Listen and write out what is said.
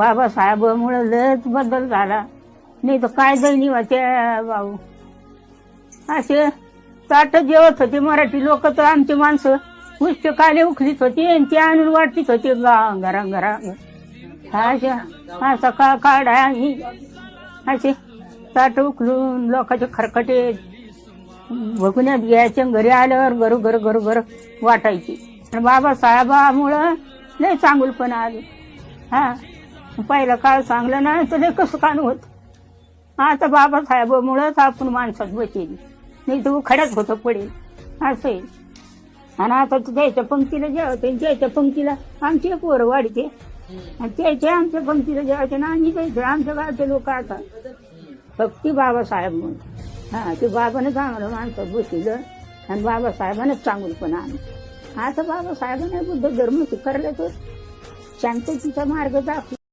बाबासाहेबामुळे लयच बदल झाला. नाही तर काय दैनी होते भाऊ? असे ताट जेवत होते मराठी लोक तर आमची माणसं. उच्च काले उखलीत होती आणि ते आणून वाटतीच होती गा- घरा घरा. अशा असा का काढा आणि असे ताट उखलून लोकांचे खरखटे भगुण्यात घ्यायचे घरी आल्यावर घर घर घर घर वाटायची. बाबासाहेबामुळं लय चांगुलपणा आले. हा. पहिलं काळ चांगलं नाही तर कसं कान होत? आता बाबासाहेबामुळंच आपण माणसात बसेल. नाही तर खड्यात होतं पडेल. असं आहे आणि आता तर त्याच्या पंक्तीला जेवते त्याच्या पंक्तीला आमचे पोरं वाढते. आणि त्याच्या आमच्या पंक्तीला जेवायचे ना आम्ही जायचं. आमच्या गावचे लोक आता फक्त बाबासाहेब म्हणून. हा ते बाबाने चांगलं माणसात बसलं आणि बाबासाहेबानेच पण आणलं. आता बाबासाहेबांना बुद्ध धर्म स्वीकारला तर शांततेचा मार्ग दाखवला.